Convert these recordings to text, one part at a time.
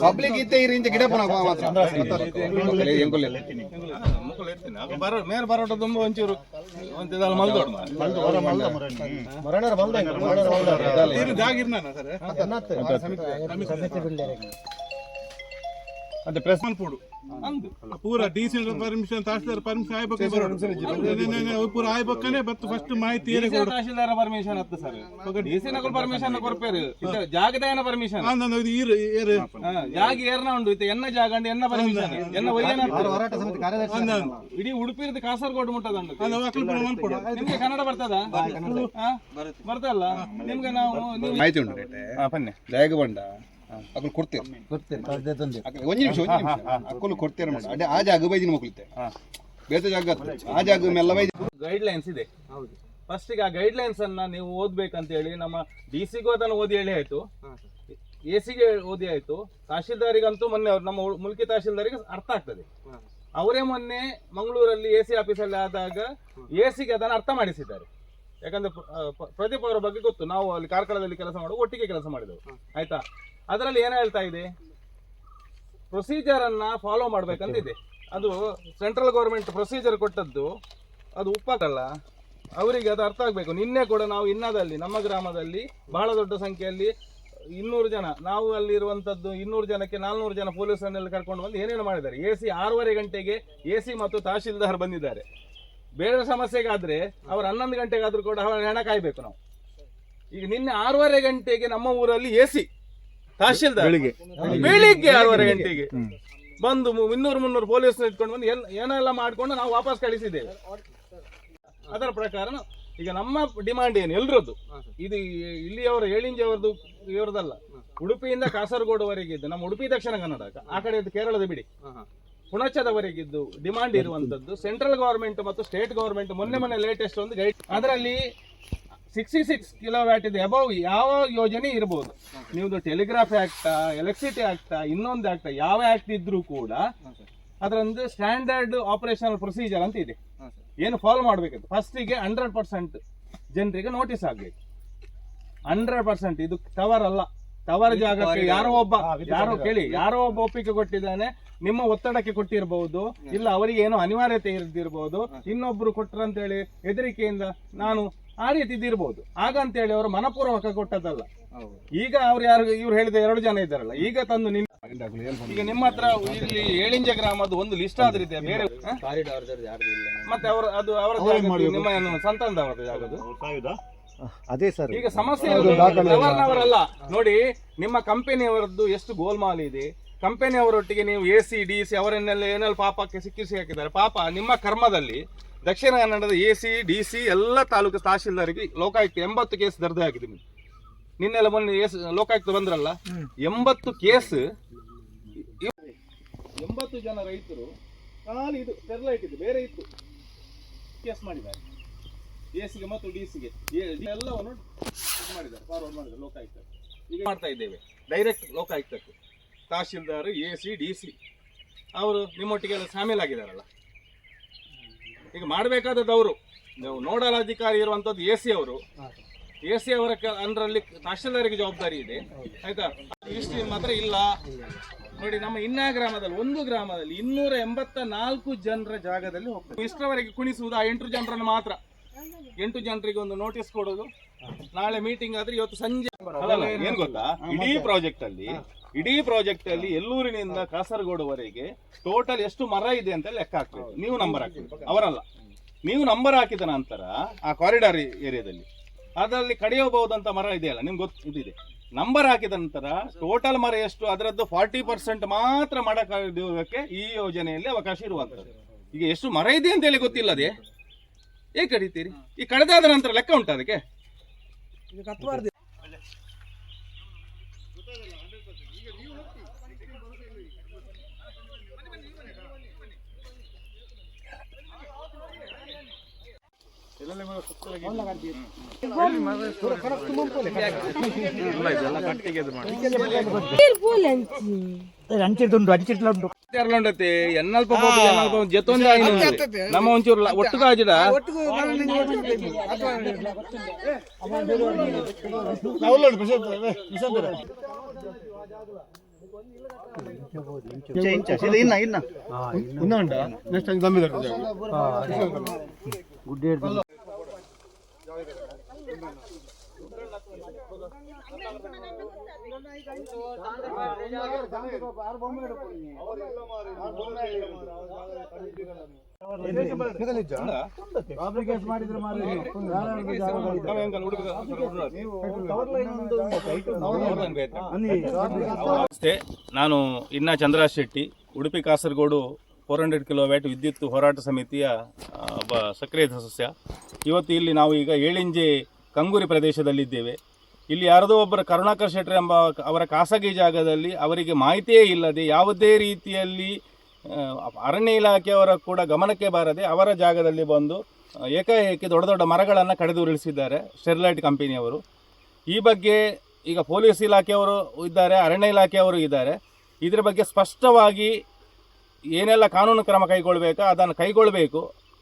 Public ಇತ್ತೆ ಇರಿ ಇಂಚ ಮೇಲೆ ಬರೋಟ ತುಂಬ ಒಂಚೂರು ಒಂದಿದಲ್ಲ ಅಂತ ಪ್ರೆಸ್ ಮಾಡ್ಬಿಡು ಪೂರ ಡಿಸಿ ಪರ್ಮಿಷನ್ ತಹಸೀಲ್ದಾರ್ ಪರ್ಮಿಷನ್ ಆಯ್ಬೇಕು ಪೂರ ಆಯ್ಬೇಕನೆ ಬತ್ತು ಫಸ್ಟ್ ಮಾಹಿತಿ ತಹಶೀಲ್ದಾರ ಪರ್ಮಿಷನ್ ಅತ್ತ ಸರ್. ಡಿಸಿ ನಕಲ್ ಪರ್ಮಿಷನ್ ಕೊರ್ಪೇರು ಜಾಗದ ಏನ ಪರ್ಮಿಷನ್ ಜಾಗ ಏರ್ನ ಉಂಡು ಇತ್ತೆ ಎನ್ನ ಜಾಗ ಅಂಡ್ ಎನ್ನ ಪರ್ಮಿಷನ್ ಎನ್ನ ಒಯ್ಯನ ಇಡೀ ಉಡುಪಿರ್ದು ಕಾಸರಗೋಡು ಮುಟ್ಟದಂಡು ನಿಮ್ಗೆ ಕನ್ನಡ ಬರ್ತದ? ಬರ್ತಲ್ಲ ನಿಮ್ಗೆ ನಾವು ಮಾಹಿತಿ ಉಂಟು. ಜಾಗ ಬಂಡ ಕೊಡ್ತೀರಿ ಕಳ್ದೆ ತಂದೆ ಅಕ್ಕಲು ಒಂಜಿ ನಿಮಿಷ ಒಂಜಿ ನಿಮಿಷ. ಅಕ್ಕಲು ಕೊಡ್ತೀರ ಮೇಡಮ್ ಅಡೆ ಆ ಜಾಗ ಬೈದಿನ ಮಕ್ಕಳಿತ್ತೆ ಬೇರೆ ಜಾಗ. ಆ ಜಾಗ ಮೇಲೆ ಬೈದಿ. ಗೈಡ್ ಲೈನ್ಸ್ ಇದೆ. ಹೌದು. ಫಸ್ಟ್ ಆ ಗೈಡ್ ಲೈನ್ಸ್ ಅನ್ನ ನೀವು ಓದ್ಬೇಕಂತ ಹೇಳಿ ನಮ್ಮ ಡಿ ಸಿಗೂ ಅದನ್ನು ಓದಿ ಹೇಳಿ ಆಯ್ತು. ಎ ಸಿಗೆ ಓದಿ ಆಯ್ತು. ತಹಶೀಲ್ದಾರಿಗಂತೂ ಮೊನ್ನೆ ಅವ್ರು ನಮ್ಮ ಮುಲ್ಕಿ ತಹಶೀಲ್ದಾರಿಗೆ ಅರ್ಥ ಆಗ್ತದೆ. ಅವರೇ ಮೊನ್ನೆ ಮಂಗಳೂರಲ್ಲಿ ಎ ಸಿ ಆಫೀಸಲ್ಲಿ ಆದಾಗ ಎ ಸಿಗೆ ಅದನ್ನು ಅರ್ಥ ಮಾಡಿಸಿದ್ದಾರೆ. ಯಾಕಂದ್ರೆ ಪ್ರ- ಪ್ರದೀಪ್ ಅವರ ಬಗ್ಗೆ ಗೊತ್ತು. ನಾವು ಅಲ್ಲಿ ಕಾರ್ಕಳದಲ್ಲಿ ಕೆಲಸ ಮಾಡುವ ಒಟ್ಟಿಗೆ ಕೆಲಸ ಮಾಡಿದೆವು. ಆಯ್ತಾ? ಅದರಲ್ಲಿ ಏನ್ ಹೇಳ್ತಾ ಇದೆ? ಪ್ರೊಸೀಜರ್ ಅನ್ನ ಫಾಲೋ ಮಾಡ್ಬೇಕಂತ ಇದೆ ಅದು ಸೆಂಟ್ರಲ್ ಗೌರ್ಮೆಂಟ್ ಪ್ರೊಸೀಜರ್ ಕೊಟ್ಟದ್ದು, ಅದು ಉಪ್ಪಾಗಲ್ಲ. ಅವರಿಗೆ ಅದು ಅರ್ಥ ಆಗ್ಬೇಕು. ನಿನ್ನೆ ಕೂಡ ನಾವು ಇನ್ನದಲ್ಲಿ, ನಮ್ಮ ಗ್ರಾಮದಲ್ಲಿ ಬಹಳ ದೊಡ್ಡ ಸಂಖ್ಯೆಯಲ್ಲಿ ಇನ್ನೂರು ಜನ, ನಾವು ಅಲ್ಲಿರುವಂತದ್ದು ಇನ್ನೂರು ಜನಕ್ಕೆ ನಾಲ್ನೂರು ಜನ ಪೊಲೀಸರನ್ನೆಲ್ಲ ಕರ್ಕೊಂಡು ಬಂದು ಏನೇನು ಮಾಡಿದ್ದಾರೆ. ಎ ಸಿ ಆರೂವರೆ ಗಂಟೆಗೆ ಎ ಸಿ ಮತ್ತು ತಹಶೀಲ್ದಾರ್ ಬಂದಿದ್ದಾರೆ. ಬೇರೆ ಸಮಸ್ಯೆಗಾದ್ರೆ ಅವ್ರು ಹನ್ನೊಂದು ಗಂಟೆಗಾದ್ರೂ ಕೂಡ ಅವರ ಹೆಣ ಕಾಯ್ಬೇಕು ನಾವು. ಈಗ ನಿನ್ನೆ ಆರೂವರೆ ಗಂಟೆಗೆ ನಮ್ಮ ಊರಲ್ಲಿ ಎ ಸಿ ತಹಶೀಲ್ದಾರ್. ಬೆಳಿಗ್ಗೆ. ಆರೂವರೆ ಗಂಟೆಗೆ. ಬಂದು ಮು- ಇನ್ನೂರು ಮುನ್ನೂರು ಪೊಲೀಸ್ ಇಟ್ಕೊಂಡು ಬಂದು ಏನ್- ಏನೆಲ್ಲ ಮಾಡ್ಕೊಂಡು ನಾವು ವಾಪಸ್ ಕಳಿಸಿದ್ದೇವೆ. ಅದರ ಪ್ರಕಾರ ನಾವು- ಈಗ ನಮ್ಮ ಡಿಮಾಂಡ್ ಏನು? ಎಲ್ರದ್ದು. ಇದು ಇಲ್ಲಿಯವರ ಅವರದ್ದು ಇವರದಲ್ಲ. ಉಡುಪಿಯಿಂದ ಕಾಸರಗೋಡುವರೆಗೆ ಇದ್ದು ನಮ್ಮ ಉಡುಪಿ ದಕ್ಷಿಣ ಕನ್ನಡ ಆ ಕಡೆ ಇದ್ದು ಕೇರಳದ ಬಿಡಿ. ಪುಣಚದವರೆಗಿದ್ದು ಡಿಮಾಂಡ್ ಇರುವಂತದ್ದು ಸೆಂಟ್ರಲ್ ಗವರ್ಮೆಂಟ್ ಮತ್ತು ಸ್ಟೇಟ್ ಗವರ್ಮೆಂಟ್ ಮೊನ್ನೆ ಮೊನ್ನೆ ಲೇಟೆಸ್ಟ್ ಒಂದು ಗೈಡ್ ಅದರಲ್ಲಿ ಸಿಕ್ಸ್ಟಿ ಸಿಕ್ಸ್ ಕಿಲೋ ವ್ಯಾಟ್ ಇದೆ. ಅಬೌವ್ ಯಾವ ಯೋಜನೆ ಇರಬಹುದು ನೀವು ಟೆಲಿಗ್ರಾಫ್ ಆಕ್ಟಾ ಎಲೆಕ್ಟ್ರಿಸಿಟಿ ಆಕ್ಟಾ ಇನ್ನೊಂದು ಆಕ್ಟಾ ಯಾವ ಆಕ್ಟ್ ಇದ್ರೂ ಕೂಡ ಅದರೊಂದು ಸ್ಟ್ಯಾಂಡರ್ಡ್ ಆಪರೇಷನಲ್ ಪ್ರೊಸೀಜರ್ ಅಂತ ಇದೆ. ಏನು ಫಾಲೋ ಮಾಡಬೇಕಿತ್ತು ಫಸ್ಟಿಗೆ ಹಂಡ್ರೆಡ್ ಪರ್ಸೆಂಟ್ ಜನರಿಗೆ ನೋಟಿಸ್ ಆಗಬೇಕು. ಹಂಡ್ರೆಡ್ ಪರ್ಸೆಂಟ್ ಇದು ಟವರ್ ಅಲ್ಲ. ಟವರ್ ಜಾಗಕ್ಕೆ ಯಾರೋ ಒಬ್ಬ ಯಾರೋ ಕೇಳಿ ಯಾರೋ ಒಬ್ಬ ಒಪ್ಪಿಗೆ ಕೊಟ್ಟಿದ್ದಾನೆ ನಿಮ್ಮ ಒತ್ತಡಕ್ಕೆ ಕೊಟ್ಟಿರಬಹುದು ಇಲ್ಲ ಅವರಿಗೆ ಏನೋ ಅನಿವಾರ್ಯತೆ ಇರ್ದಿರಬಹುದು ಇನ್ನೊಬ್ರು ಕೊಟ್ರಂತೇಳಿ ಹೆದರಿಕೆಯಿಂದ ನಾನು ಆ ರೀತಿ ಇದಿರ್ಬೋದು ಹಾಗಂತೇಳಿ ಅವರು ಮನಪೂರ್ವಕ ಕೊಟ್ಟದ್ದಲ್ಲ. ಈಗ ಅವ್ರು ಯಾರು ಇವ್ರು ಹೇಳಿದ ಎರಡು ಜನ ಇದ್ದಾರಲ್ಲ ಈಗ ತಂದು ನಿಮ್ಮ ಈಗ ನಿಮ್ಮ ಹತ್ರ ಇಲ್ಲಿ ಏಳಿಂಜ ಗ್ರಾಮದ ಒಂದು ಲಿಸ್ಟ್ ಆದ್ರಿದೆ ಇದೆ ಬೇರೆ ಮತ್ತೆ ಅವರು ಅದು ಅವರ ನಿಮ್ಮ ಏನು ಸಂತಾನದವರದ್ದು ಜಾಗದ್ದು? ಅದೇ ಸರ್. ಈಗ ಸಮಸ್ಯೆ ಅವರಲ್ಲ ನೋಡಿ ನಿಮ್ಮ ಕಂಪನಿಯವರದ್ದು ಎಷ್ಟು ಗೋಲ್ಮಾಲ್ ಇದೆ. ಕಂಪನಿಯವರೊಟ್ಟಿಗೆ ನೀವು ಎ ಸಿ ಡಿ ಸಿ ಅವರನ್ನೆಲ್ಲ ಏನೆಲ್ಲ ಪಾಪಕ್ಕೆ ಸಿಕ್ಕಿಸಿ ಹಾಕಿದ್ದಾರೆ. ಪಾಪ ನಿಮ್ಮ ಕರ್ಮದಲ್ಲಿ ದಕ್ಷಿಣ ಕನ್ನಡದ ಎ ಸಿ ಡಿ ಸಿ ಎಲ್ಲ ತಾಲೂಕು ತಹಶೀಲ್ದಾರಿಗೆ ಲೋಕಾಯುಕ್ತ ಎಂಬತ್ತು ಕೇಸ್ ದರ್ಜೆ ಆಗಿದೆ ನಿಮ್ಗೆ. ನಿನ್ನೆಲ್ಲ ಮೊನ್ನೆ ಎಸ್ ಲೋಕಾಯುಕ್ತ ಬಂದ್ರಲ್ಲ? ಎಂಬತ್ತು ಕೇಸ್ ಎಂಬತ್ತು ಜನ ರೈತರು ಖಾಲಿ ಇದು ಸ್ಟೆರ್ಲೈಟ್ ಇದು ಬೇರೆ ಇತ್ತು. ಕೇಸ್ ಮಾಡಿದ್ದಾರೆ. ಎಸಿಗೆ ಮತ್ತು ಡಿಸಿಗೆ ಎಲ್ಲವನ್ನು ಇದು ಮಾಡಿದ್ದಾರೆ ಫಾರ್ವರ್ಡ್ ಮಾಡಿದ್ದಾರೆ ಲೋಕಾಯುಕ್ತ ಈಗ ಮಾಡ್ತಾ ಇದ್ದೇವೆ. Direct ಲೋಕಾಯುಕ್ತಕ್ಕೆ. Tahsildar A C D C. ಅವರು ನಿಮ್ಮೊಟ್ಟಿಗೆಲ್ಲ ಶಾಮೀಲಾಗಿದ್ದಾರಲ್ಲ ಈಗ ಮಾಡಬೇಕಾದದ್ದು ಅವರು. ನೀವು ನೋಡಲ್ ಅಧಿಕಾರಿ ಇರುವಂತದ್ದು ಎ ಸಿ ಅವರು. ಎ ಸಿ ಅವರ ಅಂದ್ರಲ್ಲಿ ತಹಶೀಲ್ದಾರಿಗೆ ಜವಾಬ್ದಾರಿ ಇದೆ. ಆಯ್ತಾ? ಇಷ್ಟು ಮಾತ್ರ ಇಲ್ಲ. ನೋಡಿ ನಮ್ಮ ಇನ್ನ ಗ್ರಾಮದಲ್ಲಿ ಒಂದು ಗ್ರಾಮದಲ್ಲಿ ಇನ್ನೂರ ಎಂಬತ್ತ ನಾಲ್ಕು ಜನರ ಜಾಗದಲ್ಲಿ ಹೋಗ್ತಾರೆ. ಇಷ್ಟರವರೆಗೆ ಕುಣಿಸುವುದು ಆ ಎಂಟು ಜನರನ್ನು ಮಾತ್ರ. ಎಂಟು ಜನರಿಗೆ ಒಂದು ನೋಟಿಸ್ ಕೊಡೋದು. ನಾಳೆ ಮೀಟಿಂಗ್ ಆದ್ರೆ ಇವತ್ತು ಸಂಜೆ. ಏನ್ ಗೊತ್ತಾ? ಇಡೀ ಪ್ರಾಜೆಕ್ಟ್ ಅಲ್ಲಿ ಇಡೀ ಪ್ರಾಜೆಕ್ಟ್ ಅಲ್ಲಿ ಎಲ್ಲೂರಿನಿಂದ ಕಾಸರಗೋಡುವರೆಗೆ ಟೋಟಲ್ ಎಷ್ಟು ಮರ ಇದೆ ಅಂತ ಲೆಕ್ಕ ಹಾಕ್ತೀವಿ ನೀವು ನಂಬರ್ ಹಾಕ್ಬೇಕು. ಅವರಲ್ಲ. ನೀವು ನಂಬರ್ ಹಾಕಿದ ನಂತರ ಆ ಕಾರಿಡಾರ್ ಏರಿಯಾದಲ್ಲಿ ಅದರಲ್ಲಿ ಕಡಿಯಬಹುದಂತ ಮರ ಇದೆಯಲ್ಲ ನಿಮ್ಗೆ ಗೊತ್ತು ಇದಿದೆ. ನಂಬರ್ ಹಾಕಿದ ನಂತರ ಟೋಟಲ್ ಮರ ಎಷ್ಟು ಅದರದ್ದು ಫಾರ್ಟಿ ಪರ್ಸೆಂಟ್ ಮಾತ್ರ ಮರ ಕಡಿಯೋದಕ್ಕೆ ಈ ಯೋಜನೆಯಲ್ಲಿ ಅವಕಾಶ ಇರುವಂತದ್ದು ಈಗ ಎಷ್ಟು ಮರ ಇದೆ ಅಂತ ಹೇಳಿ ಗೊತ್ತಿಲ್ಲದೆ ಏಕೆ ಕಡಿತೀರಿ? ಈ ಕಳೆದಾದ ನಂತರ ಲೆಕ್ಕ ಉಂಟು ಅದಕ್ಕೆ? ಅಂಚಿರ್ತುಂಟು ಅಂಚಿಟ್ಲ ಉಂಟು ಎರಲೊಂಡತೆ ಎನ್ನಲ್ಪ ಪೋಪು ಎನ್ನಲ್ಪ ಜತೊಂದು ಆಯ್ನು ನಮ್ಮ ಒಂಚೂರು ಒಟ್ಟು ಕಾಜಿಡ ಇನ್ನ ಇನ್ನ. ಇನ್ನ ಉಂಟಾ? ನೆಕ್ಸ್ಟ್ ನಾನು ಇನ್ನ Chandraj Shetty, Udupi Kasaragod four hundred kilowatt ವಿದ್ಯುತ್ ಹೋರಾಟ ಸಮಿತಿಯ ಸಕ್ರಿಯ ಸದಸ್ಯ. ಇವತ್ತು ಇಲ್ಲಿ ನಾವು ಈಗ ಏಳಿಂಜೆ ಕಂಗೂರಿ ಪ್ರದೇಶದಲ್ಲಿದ್ದೇವೆ. ಇಲ್ಲಿ ಯಾರದೋ ಒಬ್ಬರ ಕರುಣಾಕರ್ ಶೆಟ್ಟಿ ಎಂಬ ಅವರ ಖಾಸಗಿ ಜಾಗದಲ್ಲಿ ಅವರಿಗೆ ಮಾಹಿತಿಯೇ ಇಲ್ಲದೆ ಯಾವುದೇ ರೀತಿಯಲ್ಲಿ ಅರಣ್ಯ ಇಲಾಖೆಯವರ ಕೂಡ ಗಮನಕ್ಕೆ ಬಾರದೆ ಅವರ ಜಾಗದಲ್ಲಿ ಬಂದು ಏಕಾಏಕಿ ದೊಡ್ಡ ದೊಡ್ಡ ಮರಗಳನ್ನು ಕಡಿದುರುಳಿಸಿದ್ದಾರೆ ಸ್ಟೆರ್ಲೈಟ್ ಕಂಪನಿಯವರು. ಈ ಬಗ್ಗೆ ಈಗ ಪೊಲೀಸ್ ಇಲಾಖೆಯವರು ಇದ್ದಾರೆ, ಅರಣ್ಯ ಇಲಾಖೆಯವರು ಇದ್ದಾರೆ. ಇದರ ಬಗ್ಗೆ ಸ್ಪಷ್ಟವಾಗಿ ಏನೆಲ್ಲ ಕಾನೂನು ಕ್ರಮ ಕೈಗೊಳ್ಳಬೇಕಾ ಅದನ್ನು ಕೈಗೊಳ್ಳಬೇಕು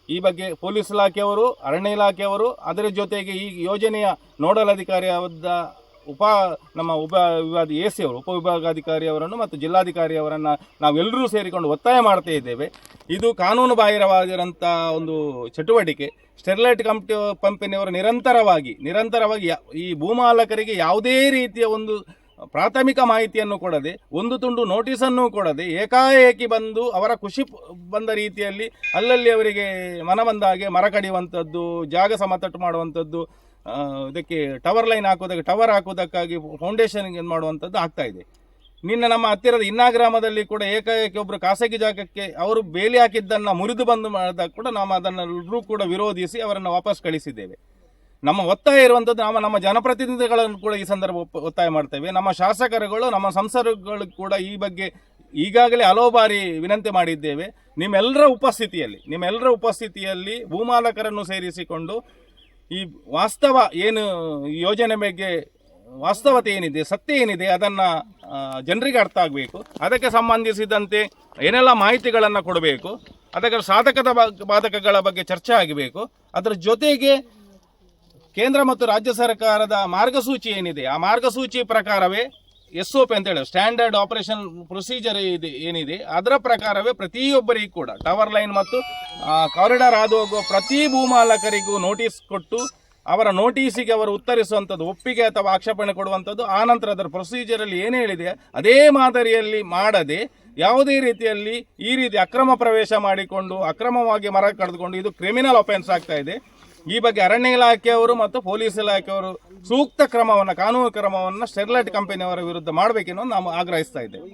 ಈ ಬಗ್ಗೆ ಪೊಲೀಸ್ ಇಲಾಖೆಯವರು, ಅರಣ್ಯ ಇಲಾಖೆಯವರು, ಅದರ ಜೊತೆಗೆ ಈ ಯೋಜನೆಯ ನೋಡಲ್ ಅಧಿಕಾರಿಯಾದ ಉಪ, ನಮ್ಮ ಉಪ ವಿಭಾಗ ಎ ಸಿ ಅವರು ಉಪವಿಭಾಗಾಧಿಕಾರಿಯವರನ್ನು ಮತ್ತು ಜಿಲ್ಲಾಧಿಕಾರಿಯವರನ್ನು ನಾವೆಲ್ಲರೂ ಸೇರಿಕೊಂಡು ಒತ್ತಾಯ ಮಾಡ್ತಾ ಇದ್ದೇವೆ. ಇದು ಕಾನೂನು ಬಾಹಿರವಾಗಿರೋಂಥ ಒಂದು ಚಟುವಟಿಕೆ. ಸ್ಟೆರ್ಲೈಟ್ ಕಂಪ್ನಿ ಕಂಪನಿಯವರು ನಿರಂತರವಾಗಿ ನಿರಂತರವಾಗಿ ಈ ಭೂಮಾಲಕರಿಗೆ ಯಾವುದೇ ರೀತಿಯ ಒಂದು ಪ್ರಾಥಮಿಕ ಮಾಹಿತಿಯನ್ನು ಕೊಡದೆ, ಒಂದು ತುಂಡು ನೋಟಿಸನ್ನು ಕೊಡದೆ, ಏಕಾಏಕಿ ಬಂದು ಅವರ ಖುಷಿ ಬಂದ ರೀತಿಯಲ್ಲಿ ಅಲ್ಲಲ್ಲಿ ಅವರಿಗೆ ಮನ ಬಂದ ಹಾಗೆ ಮರ ಕಡಿಯುವಂಥದ್ದು, ಜಾಗ ಸಮತಟ್ಟು ಮಾಡುವಂಥದ್ದು ಇದಕ್ಕೆ ಟವರ್ ಲೈನ್ ಹಾಕೋದಕ್ಕೆ ಟವರ್ ಹಾಕೋದಕ್ಕಾಗಿ ಫೌಂಡೇಶನ್ ಮಾಡುವಂಥದ್ದು ಆಗ್ತಾ ಇದೆ. ನಿನ್ನ ನಮ್ಮ ಹತ್ತಿರದ ಇನ್ನ ಗ್ರಾಮದಲ್ಲಿ ಕೂಡ ಏಕಾಏಕಿ ಒಬ್ಬರು ಖಾಸಗಿ ಜಾಗಕ್ಕೆ ಅವರು ಬೇಲಿ ಹಾಕಿದ್ದನ್ನು ಮುರಿದು ಬಂದು ಮಾಡಿದಾಗ ಕೂಡ ನಾವು ಅದನ್ನೆಲ್ಲರೂ ಕೂಡ ವಿರೋಧಿಸಿ ಅವರನ್ನು ವಾಪಸ್ ಕಳಿಸಿದ್ದೇವೆ. ನಮ್ಮ ಒತ್ತಾಯ ಇರುವಂಥದ್ದು ನಾವು ನಮ್ಮ ಜನಪ್ರತಿನಿಧಿಗಳನ್ನು ಕೂಡ ಈ ಸಂದರ್ಭ ಒತ್ತಾಯ ಮಾಡ್ತೇವೆ. ನಮ್ಮ ಶಾಸಕರುಗಳು, ನಮ್ಮ ಸಂಸದರುಗಳು ಕೂಡ ಈ ಬಗ್ಗೆ ಈಗಾಗಲೇ ಹಲವು ಬಾರಿ ವಿನಂತಿ ಮಾಡಿದ್ದೇವೆ. ನಿಮ್ಮೆಲ್ಲರ ಉಪಸ್ಥಿತಿಯಲ್ಲಿ ನಿಮ್ಮೆಲ್ಲರ ಉಪಸ್ಥಿತಿಯಲ್ಲಿ ಭೂಮಾಲಕರನ್ನು ಸೇರಿಸಿಕೊಂಡು ಈ ವಾಸ್ತವ ಏನು ಯೋಜನೆ ಬಗ್ಗೆ ವಾಸ್ತವತೆ ಏನಿದೆ, ಸತ್ಯ ಏನಿದೆ ಅದನ್ನು ಜನರಿಗೆ ಅರ್ಥ ಆಗಬೇಕು. ಅದಕ್ಕೆ ಸಂಬಂಧಿಸಿದಂತೆ ಏನೆಲ್ಲ ಮಾಹಿತಿಗಳನ್ನು ಕೊಡಬೇಕು, ಅದಕ್ಕೆ ಸಾಧಕದ ಬಾಧಕಗಳ ಬಗ್ಗೆ ಚರ್ಚೆ ಆಗಬೇಕು. ಅದರ ಜೊತೆಗೆ ಕೇಂದ್ರ ಮತ್ತು ರಾಜ್ಯ ಸರ್ಕಾರದ ಮಾರ್ಗಸೂಚಿ ಏನಿದೆ? ಆ ಮಾರ್ಗಸೂಚಿ ಪ್ರಕಾರವೇ ಎಸ್ ಒ ಪಿ ಅಂತ ಸ್ಟ್ಯಾಂಡರ್ಡ್ ಆಪರೇಷನ್ ಪ್ರೊಸೀಜರ್ ಇದೆ, ಏನಿದೆ, ಅದರ ಪ್ರಕಾರವೇ ಪ್ರತಿಯೊಬ್ಬರಿಗೂ ಕೂಡ, ಟವರ್ ಲೈನ್ ಮತ್ತು ಕಾರಿಡಾರ್ ಹಾದು ಹೋಗುವ ಪ್ರತಿ ಭೂಮಾಲಕರಿಗೂ ನೋಟಿಸ್ ಕೊಟ್ಟು, ಅವರ ನೋಟಿಸಿಗೆ ಅವರು ಉತ್ತರಿಸುವಂಥದ್ದು, ಒಪ್ಪಿಗೆ ಅಥವಾ ಆಕ್ಷೇಪಣೆ ಕೊಡುವಂಥದ್ದು ಆನಂತರ ನಂತರ ಅದರ ಪ್ರೊಸೀಜರಲ್ಲಿ ಏನು ಹೇಳಿದೆ, ಅದೇ ಮಾದರಿಯಲ್ಲಿ ಮಾಡದೆ, ಯಾವುದೇ ರೀತಿಯಲ್ಲಿ ಈ ರೀತಿ ಅಕ್ರಮ ಪ್ರವೇಶ ಮಾಡಿಕೊಂಡು, ಅಕ್ರಮವಾಗಿ ಮರ ಕಡಿದುಕೊಂಡು, ಇದು ಕ್ರಿಮಿನಲ್ ಅಫೆನ್ಸ್ ಆಗ್ತಾ ಇದೆ. ಈ ಬಗ್ಗೆ ಅರಣ್ಯ ಇಲಾಖೆಯವರು ಮತ್ತು ಪೊಲೀಸ್ ಇಲಾಖೆಯವರು ಸೂಕ್ತ ಕ್ರಮವನ್ನು, ಕಾನೂನು ಕ್ರಮವನ್ನು ಸ್ಟೆರ್ಲೈಟ್ ಕಂಪನಿಯವರ ವಿರುದ್ಧ ಮಾಡಬೇಕೆನ್ನೋ ನಾವು ಆಗ್ರಹಿಸ್ತಾ ಇದ್ದೇವೆ.